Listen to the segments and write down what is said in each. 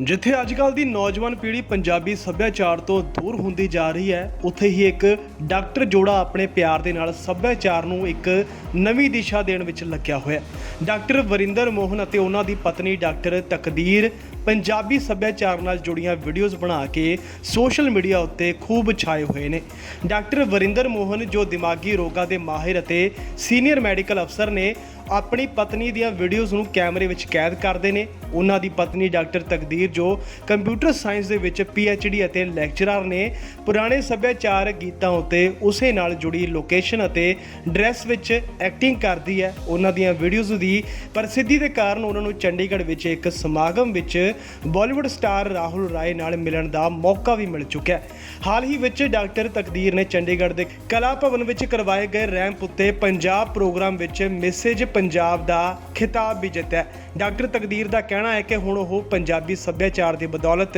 ਜਿੱਥੇ ਅੱਜਕੱਲ ਦੀ ਨੌਜਵਾਨ ਪੀੜ੍ਹੀ ਪੰਜਾਬੀ ਸੱਭਿਆਚਾਰ ਤੋਂ ਦੂਰ ਹੁੰਦੀ ਜਾ ਰਹੀ ਹੈ, ਉੱਥੇ ਹੀ ਇੱਕ ਡਾਕਟਰ ਜੋੜਾ ਆਪਣੇ ਪਿਆਰ ਦੇ ਨਾਲ ਸੱਭਿਆਚਾਰ ਨੂੰ ਇੱਕ ਨਵੀਂ ਦਿਸ਼ਾ ਦੇਣ ਵਿੱਚ ਲੱਗਿਆ ਹੋਇਆ ਡਾਕਟਰ ਵਰਿੰਦਰ ਮੋਹਨ ਅਤੇ ਉਹਨਾਂ ਦੀ ਪਤਨੀ ਡਾਕਟਰ ਤਕਦੀਰ ਪੰਜਾਬੀ ਸੱਭਿਆਚਾਰ ਨਾਲ ਜੁੜੀਆਂ ਵੀਡੀਓਜ਼ ਬਣਾ ਕੇ ਸੋਸ਼ਲ ਮੀਡੀਆ ਉੱਤੇ ਖੂਬ ਛਾਏ ਹੋਏ ਨੇ। ਡਾਕਟਰ ਵਰਿੰਦਰ ਮੋਹਨ, ਜੋ ਦਿਮਾਗੀ ਰੋਗਾਂ ਦੇ ਮਾਹਿਰ ਅਤੇ ਸੀਨੀਅਰ ਮੈਡੀਕਲ ਅਫਸਰ ਨੇ ਆਪਣੀ ਪਤਨੀ ਦੀਆਂ ਵੀਡੀਓਜ਼ ਨੂੰ ਕੈਮਰੇ ਵਿੱਚ ਕੈਦ ਕਰਦੇ ਨੇ। ਉਹਨਾਂ ਦੀ ਪਤਨੀ ਡਾਕਟਰ ਤਕਦੀਰ, ਜੋ ਕੰਪਿਊਟਰ ਸਾਇੰਸ ਦੇ ਵਿੱਚ ਡੀ ਅਤੇ ਲੈਕਚਰਰ ਨੇ, ਪੁਰਾਣੇ ਸੱਭਿਆਚਾਰ ਗੀਤਾਂ ਉੱਤੇ ਉਸੇ ਨਾਲ ਜੁੜੀ ਲੋਕੇਸ਼ਨ ਅਤੇ ਡਰੈਸ ਵਿੱਚ ਐਕਟਿੰਗ ਕਰਦੀ ਹੈ। ਉਹਨਾਂ ਦੀਆਂ ਵੀਡੀਓਜ਼ ਦੀ ਪ੍ਰਸਿੱਧੀ ਦੇ ਕਾਰਨ ਉਹਨਾਂ ਨੂੰ ਚੰਡੀਗੜ੍ਹ ਵਿੱਚ ਇੱਕ ਸਮਾਗਮ ਵਿੱਚ ਬਾਲੀਵੁੱਡ ਸਟਾਰ ਰਾਹੁਲ ਰਾਏ ਨਾਲ ਮਿਲਣ ਦਾ ਮੌਕਾ ਵੀ ਮਿਲ ਚੁੱਕਿਆ ਹੈ। ਹਾਲ ਹੀ ਵਿੱਚ ਡਾਕਟਰ ਤਕਦੀਰ ਨੇ ਚੰਡੀਗੜ੍ਹ ਦੇ ਕਲਾ ਭਵਨ ਵਿੱਚ ਕਰਵਾਏ ਗਏ ਰੈਂਪ ਉੱਤੇ ਪੰਜਾਬ ਪ੍ਰੋਗਰਾਮ ਵਿੱਚ ਮੈਸੇਜ ਪੰਜਾਬ ਦਾ ਖਿਤਾਬ ਵੀ ਜਿੱਤਿਆ ਡਾਕਟਰ ਤਕਦੀਰ ਦਾ ਕਹਿਣਾ ਹੈ ਕਿ ਹੁਣ ਉਹ ਪੰਜਾਬੀ ਸੱਭਿਆਚਾਰ ਦੀ ਬਦੌਲਤ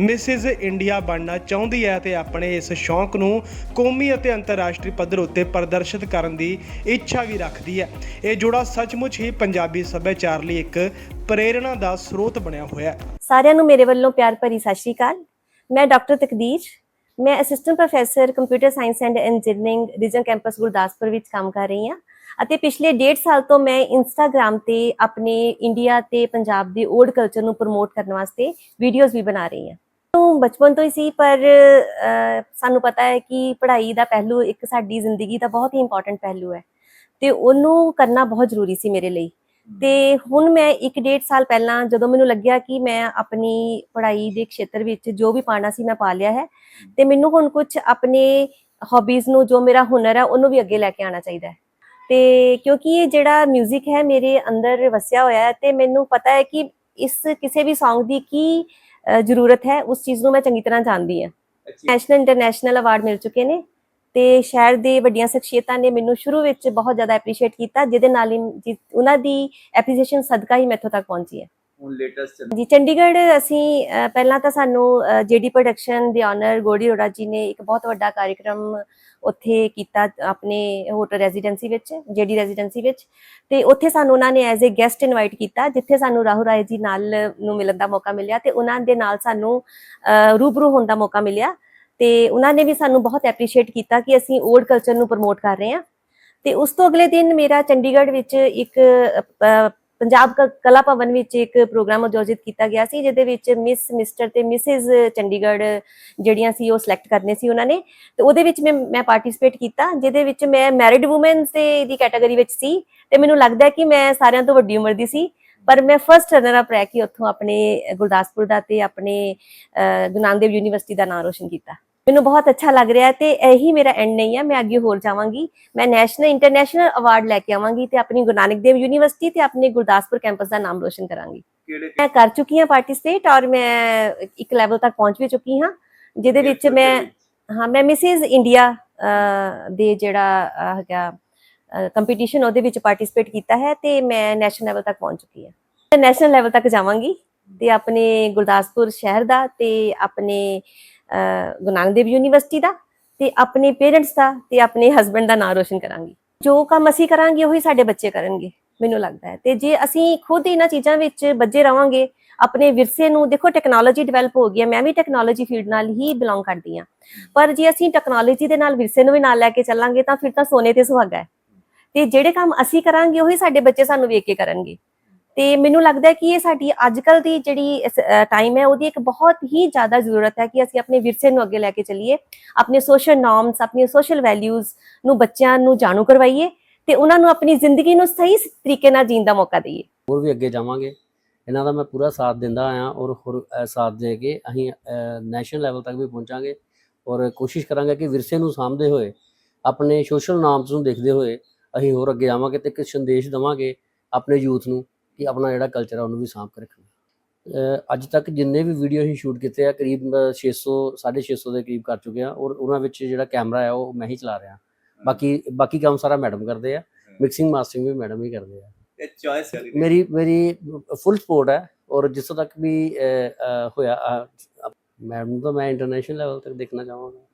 ਮਿਸਿਸ ਇੰਡੀਆ ਬਣਨਾ ਚਾਹੁੰਦੀ ਹੈ ਤੇ ਆਪਣੇ ਇਸ ਸ਼ੌਂਕ ਨੂੰ ਕੌਮੀ ਅਤੇ ਅੰਤਰਰਾਸ਼ਟਰੀ ਪੱਧਰ ਉੱਤੇ ਪ੍ਰਦਰਸ਼ਿਤ ਕਰਨ ਦੀ ਇੱਛਾ ਵੀ ਰੱਖਦੀ ਹੈ। ਇਹ ਜੋੜਾ ਸੱਚਮੁੱਚ ਹੀ ਪੰਜਾਬੀ ਸੱਭਿਆਚਾਰ ਲਈ ਇੱਕ ਪ੍ਰੇਰਣਾ ਦਾ ਸਰੋਤ ਬਣਿਆ ਹੋਇਆ ਹੈ। ਸਾਰਿਆਂ ਨੂੰ ਮੇਰੇ ਵੱਲੋਂ ਪਿਆਰ ਭਰੀ ਸਤਿ ਸ਼੍ਰੀ ਅਕਾਲ। ਮੈਂ ਡਾਕਟਰ ਤਕਦੀਰ। ਮੈਂ assistant professor computer science and engineering region campus Gurdaspur ਵਿੱਚ ਕੰਮ ਕਰ ਰਹੀ ਹਾਂ। ਅਤੇ ਪਿਛਲੇ 1.5 ਸਾਲ ਤੋਂ ਮੈਂ ਇੰਸਟਾਗ੍ਰam ਤੇ ਆਪਣੇ ਇੰਡੀਆ ਤੇ ਪੰਜਾਬ ਦੇ ਓਲਡ ਕਲਚਰ ਨੂੰ ਪ੍ਰਮੋਟ ਕਰਨ ਵਾਸਤੇ ਵੀਡੀਓਜ਼ ਵੀ ਬਣਾ ਰਹੀ ਹਾਂ। ਤੋਂ ਬਚਪਨ ਤੋਂ ਹੀ ਸੀ, ਪਰ ਸਾਨੂੰ ਪਤਾ ਹੈ ਕਿ ਪੜ੍ਹਾਈ ਦਾ ਪਹਿਲੂ ਇੱਕ ਸਾਡੀ ਜ਼ਿੰਦਗੀ ਦਾ ਬਹੁਤ ਹੀ ਇੰਪੋਰਟੈਂਟ ਪਹਿਲੂ ਹੈ ਤੇ ਉਹਨੂੰ ਕਰਨਾ ਬਹੁਤ ਜ਼ਰੂਰੀ ਸੀ ਮੇਰੇ ਲਈ। ਤੇ ਹੁਣ ਮੈਂ ਇੱਕ ਡੇਢ ਸਾਲ ਪਹਿਲਾਂ ਜਦੋਂ ਮੈਨੂੰ ਲੱਗਿਆ ਕਿ ਮੈਂ ਆਪਣੀ ਪੜ੍ਹਾਈ ਦੇ ਖੇਤਰ ਵਿੱਚ ਜੋ ਵੀ ਪਾਣਾ ਸੀ ਮੈਂ ਪਾ ਲਿਆ ਹੈ ਤੇ ਮੈਨੂੰ ਹੁਣ ਕੁਝ ਆਪਣੇ ਹੌਬੀਜ਼ ਨੂੰ ਜੋ ਮੇਰਾ ਹੁਨਰ ਹੈ ਉਹਨੂੰ ਵੀ ਅੱਗੇ ਲੈ ਕੇ ਆਉਣਾ ਚਾਹੀਦਾ ਹੈ। ਤੇ ਕਿਉਂਕਿ ਇਹ ਜਿਹੜਾ 뮤직 ਹੈ ਮੇਰੇ ਅੰਦਰ ਵਸਿਆ ਹੋਇਆ ਹੈ ਤੇ ਮੈਨੂੰ ਪਤਾ ਹੈ ਕਿ ਇਸ ਕਿਸੇ ਵੀ Song ਦੀ ਕੀ ਜ਼ਰੂਰਤ ਹੈ ਉਸ ਚੀਜ਼ ਨੂੰ ਮੈਂ ਚੰਗੀ ਤਰ੍ਹਾਂ ਜਾਣਦੀ ਹਾਂ। ਨੈਸ਼ਨਲ ਇੰਟਰਨੈਸ਼ਨਲ ਅਵਾਰਡ ਮਿਲ ਚੁੱਕੇ ਨੇ ਤੇ ਸ਼ਹਿਰ ਦੇ ਵੱਡੀਆਂ ਸ਼ਖਸੀਅਤਾਂ ਨੇ ਮੈਨੂੰ ਸ਼ੁਰੂ ਵਿੱਚ ਬਹੁਤ ਜ਼ਿਆਦਾ ਐਪਰੀਸ਼ੀਏਟ ਕੀਤਾ ਜਿਹਦੇ ਨਾਲ ਹੀ ਉਹਨਾਂ ਦੀ ਐਪਰੀਸ਼ੀਏਸ਼ਨ ਸਦਕਾ ਹੀ ਮੈਥੋਂ ਤੱਕ ਪਹੁੰਚੀ ਹੈ। ਹੁਣ ਲੇਟੈਸਟ ਜੀ ਚੰਡੀਗੜ੍ਹ ਅਸੀਂ ਪਹਿਲਾਂ ਤਾਂ ਸਾਨੂੰ ਜੀਡੀ ਪ੍ਰੋਡਕਸ਼ਨ ਦੇ ਓਨਰ ਗੋੜੀ ਰੋੜਾ ਜੀ ਨੇ ਇੱਕ ਬਹੁਤ ਵੱਡਾ ਕਾਰਜਕ੍ਰਮ ਉੱਥੇ ਕੀਤਾ ਆਪਣੇ ਹੋਟਲ ਰੈਜ਼ੀਡੈਂਸੀ ਵਿੱਚ ਜੀਡੀ ਰੈਜ਼ੀਡੈਂਸੀ ਵਿੱਚ। ਤੇ ਉੱਥੇ ਸਾਨੂੰ ਉਹਨਾਂ ਨੇ ਐਜ਼ ਅ ਗੈਸਟ ਇਨਵਾਈਟ ਕੀਤਾ, ਜਿੱਥੇ ਸਾਨੂੰ ਰਾਹੁਲ ਰਾਏ ਜੀ ਨਾਲ ਨੂੰ ਮਿਲਣ ਦਾ ਮੌਕਾ ਮਿਲਿਆ ਤੇ ਉਹਨਾਂ ਦੇ ਨਾਲ ਸਾਨੂੰ ਰੂਬਰੂ ਹੋਣ ਦਾ ਮੌਕਾ ਮਿਲਿਆ। ਤੇ ਉਹਨਾਂ ਨੇ ਵੀ ਸਾਨੂੰ ਬਹੁਤ ਐਪਰੀਸ਼ੀਏਟ ਕੀਤਾ ਕਿ ਅਸੀਂ ਓਲਡ ਕਲਚਰ ਨੂੰ ਪ੍ਰਮੋਟ ਕਰ ਰਹੇ ਹਾਂ। ਤੇ ਉਸ ਤੋਂ ਅਗਲੇ ਦਿਨ ਮੇਰਾ ਚੰਡੀਗੜ੍ਹ ਵਿੱਚ ਇੱਕ ਪੰਜਾਬ ਕ- ਕਲਾ ਭਵਨ ਵਿੱਚ ਇੱਕ ਪ੍ਰੋਗਰਾਮ ਆਯੋਜਿਤ ਕੀਤਾ ਗਿਆ ਸੀ ਜਿਹਦੇ ਵਿੱਚ ਮਿਸ ਮਿਸਟਰ ਤੇ ਮਿਸਿਸ ਚੰਡੀਗੜ੍ਹ ਜਿਹੜੀਆਂ ਸੀ ਉਹ ਸਿਲੈਕਟ ਕਰਨੇ ਸੀ ਉਹਨਾਂ ਨੇ। ਤੇ ਉਹਦੇ ਵਿੱਚ ਮੈਂ ਮੈਂ ਪਾਰਟਿਸਿਪੇਟ ਕੀਤਾ ਜਿਹਦੇ ਵਿੱਚ ਮੈਂ ਮੈਰਿਡ ਵੂਮਨ ਦੇ ਦੀ ਕੈਟਾਗਰੀ ਵਿੱਚ ਸੀ ਤੇ ਮੈਨੂੰ ਲੱਗਦਾ ਕਿ ਮੈਂ ਸਾਰਿਆਂ ਤੋਂ ਵੱਡੀ ਉਮਰ ਦੀ ਸੀ। ਪਰ ਮੈਂ ਫਰਸਟ ਰਨਰ ਅਪ ਰਹਿ ਕੇ ਉੱਥੋਂ ਆਪਣੇ ਗੁਰਦਾਸਪੁਰ ਦਾ ਤੇ ਆਪਣੇ ਅਹ, ਗੁਰੂ ਨਾਨਕ ਦੇਵ ਯੂਨੀਵਰਸਿਟੀ ਦਾ ਨਾਮ ਰੋਸ਼ਨ ਕੀਤਾ। ਮੈਨੂੰ ਬਹੁਤ ਅੱਛਾ ਲੱਗ ਰਿਹਾ ਤੇ ਇਹੀ ਮੇਰਾ ਐਂਡ ਨਹੀਂ ਹੈ ਮੈਂ ਅੱਗੇ ਹੋਰ ਜਾਵਾਂਗੀ। ਮੈਂ ਨੈਸ਼ਨਲ ਇੰਟਰਨੈਸ਼ਨਲ ਅਵਾਰਡ ਲੈ ਕੇ ਆਵਾਂਗੀ ਤੇ ਆਪਣੀ ਗੁਰੂ ਨਾਨਕ ਦੇਵ ਯੂਨੀਵਰਸਿਟੀ ਤੇ ਆਪਣੇ ਗੁਰਦਾਸਪੁਰ ਕੈਂਪਸ ਦਾ ਨਾਮ ਰੋਸ਼ਨ ਕਰਾਂਗੀ। ਮੈਂ ਕਰ ਚੁੱਕੀ ਹਾਂ ਪਾਰਟਿਸਿਪੇਟ ਔਰ ਮੈਂ ਇੱਕ ਲੈਵਲ ਤੱਕ ਪਹੁੰਚ ਵੀ ਚੁੱਕੀ ਹਾਂ ਜਿਹਦੇ ਵਿੱਚ ਮੈਂ ਹਾਂ ਮੈਂ ਮਿਸਿਸ ਇੰਡੀਆ ਦੇ ਜਿਹੜਾ ਹੈਗਾ ਕੰਪੀਟੀਸ਼ਨ ਉਹਦੇ ਵਿੱਚ ਪਾਰਟਿਸਿਪੇਟ ਕੀਤਾ ਹੈ ਤੇ ਮੈਂ ਨੈਸ਼ਨਲ ਲੈਵਲ ਤੱਕ ਪਹੁੰਚ ਚੁੱਕੀ ਹਾਂ। ਨੈਸ਼ਨਲ ਲੈਵਲ ਤੱਕ ਜਾਵਾਂਗੀ ਤੇ ਆਪਣੇ ਗੁਰਦਾਸਪੁਰ ਸ਼ਹਿਰ ਦਾ ਤੇ ਆਪਣੇ ਗੁਰੂ ਨਾਨਕ ਦੇਵ ਯੂਨੀਵਰਸਿਟੀ ਦਾ ਤੇ ਆਪਣੇ ਪੇਰੈਂਟਸ ਦਾ ਤੇ ਆਪਣੇ ਹਸਬੰਡ ਦਾ ਨਾਮ ਰੋਸ਼ਨ ਕਰਾਂਗੀ। ਜੋ ਕੰਮ ਅਸੀਂ ਕਰਾਂਗੇ ਉਹੀ ਸਾਡੇ ਬੱਚੇ ਕਰਨਗੇ, ਮੈਨੂੰ ਲੱਗਦਾ ਹੈ। ਤੇ ਜੇ ਅਸੀਂ ਖੁਦ ਇਹਨਾਂ ਚੀਜ਼ਾਂ ਵਿੱਚ ਬੱਜੇ ਰਵਾਂਗੇ, ਆਪਣੇ ਵਿਰਸੇ ਨੂੰ, ਦੇਖੋ ਟੈਕਨੋਲੋਜੀ ਡਿਵੈਲਪ ਹੋ ਗਈ ਹੈ, ਮੈਂ ਵੀ ਟੈਕਨੋਲੋਜੀ ਫੀਲਡ ਨਾਲ ਹੀ ਬਿਲੋਂਗ ਕਰਦੀ ਹਾਂ। ਪਰ ਜੇ ਅਸੀਂ ਟੈਕਨੋਲੋਜੀ ਦੇ ਨਾਲ ਵਿਰਸੇ ਨੂੰ ਵੀ ਨਾਲ ਲੈ ਕੇ ਚੱਲਾਂਗੇ ਤਾਂ ਫਿਰ ਤਾਂ ਸੋਨੇ ਤੇ ਸੁਹਾਗਾ ਹੈ। ਤੇ ਜਿਹੜੇ ਕੰਮ ਅਸੀਂ ਕਰਾਂਗੇ, ਉਹੀ ਸਾਡੇ ਬੱਚੇ ਸਾਨੂੰ ਵੇਖ ਕੇ ਕਰਨਗੇ। ਤੇ ਮੈਨੂੰ ਲੱਗਦਾ ਕਿ ਇਹ ਸਾਡੀ ਅੱਜਕੱਲ ਦੀ ਜਿਹੜੀ ਟਾਈਮ ਹੈ, ਉਹਦੀ ਇੱਕ ਬਹੁਤ ਹੀ ਜ਼ਿਆਦਾ ਜ਼ਰੂਰਤ ਹੈ ਕਿ ਅਸੀਂ ਆਪਣੇ ਵਿਰਸੇ ਨੂੰ ਅੱਗੇ ਲੈ ਕੇ ਚੱਲੀਏ, ਆਪਣੇ ਸੋਸ਼ਲ ਨਾਰਮਸ ਆਪਣੀਆਂ ਸੋਸ਼ਲ ਵੈਲਿਊਜ਼ ਨੂੰ ਬੱਚਿਆਂ ਨੂੰ ਜਾਣੂ ਕਰਵਾਈਏ ਤੇ ਉਹਨਾਂ ਨੂੰ ਆਪਣੀ ਜ਼ਿੰਦਗੀ ਨੂੰ ਸਹੀ ਤਰੀਕੇ ਨਾਲ ਜੀਣ ਦਾ ਮੌਕਾ ਦਈਏ। ਹੋਰ ਵੀ ਅੱਗੇ ਜਾਵਾਂਗੇ। ਇਹਨਾਂ ਦਾ ਮੈਂ ਪੂਰਾ ਸਾਥ ਦਿੰਦਾ ਆਇਆ ਔਰ ਹੋਰ ਸਾਥ ਦੇ ਕੇ ਅਸੀਂ ਨੈਸ਼ਨਲ ਲੈਵਲ ਤੱਕ ਵੀ ਪਹੁੰਚਾਂਗੇ ਔਰ ਕੋਸ਼ਿਸ਼ ਕਰਾਂਗੇ ਕਿ ਵਿਰਸੇ ਨੂੰ ਸਾਂਭਦੇ ਹੋਏ, ਆਪਣੇ ਸੋਸ਼ਲ ਨਾਮਸ ਨੂੰ ਦੇਖਦੇ ਹੋਏ ਅਸੀਂ ਹੋਰ ਅੱਗੇ ਜਾਵਾਂਗੇ ਤੇ ਇੱਕ ਸੰਦੇਸ਼ ਦਵਾਂਗੇ ਆਪਣੇ ਯੂਥ ਨੂੰ ਕਿ ਆਪਣਾ ਜਿਹੜਾ ਕਲਚਰ ਹੈ ਉਹਨੂੰ ਵੀ ਸਾਂਭ ਕੇ ਰੱਖਣਾ। ਅੱਜ ਤੱਕ ਜਿੰਨੇ ਵੀ ਵੀਡੀਓ ਅਸੀਂ ਸ਼ੂਟ ਕੀਤੇ ਆ ਕਰੀਬ ਅ, 600 650 ਦੇ ਕਰੀਬ ਕਰ ਚੁੱਕੇ ਆ ਔਰ ਉਹਨਾਂ ਵਿੱਚ ਜਿਹੜਾ ਕੈਮਰਾ ਹੈ ਉਹ ਮੈਂ ਹੀ ਚਲਾ ਰਿਹਾ। ਬਾਕੀ ਬਾਕੀ ਕੰਮ ਸਾਰਾ ਮੈਡਮ ਕਰਦੇ ਆ। ਮਿਕਸਿੰਗ ਮਾਸਟਰਿੰਗ ਵੀ ਮੈਡਮ ਹੀ ਕਰਦੇ ਆ। ਇਹ ਚੋਇਸ ਹੈ ਮੇਰੀ ਮੇਰੀ ਫੁੱਲ ਸਪੋਰਟ ਹੈ ਔਰ ਜਿੱਥੋਂ ਤੱਕ ਵੀ ਹੋਇਆ ਮੈਡਮ ਨੂੰ ਤਾਂ ਮੈਂ ਇੰਟਰਨੈਸ਼ਨਲ ਲੈਵਲ ਤੱਕ ਦੇਖਣਾ ਚਾਹਾਂਗਾ।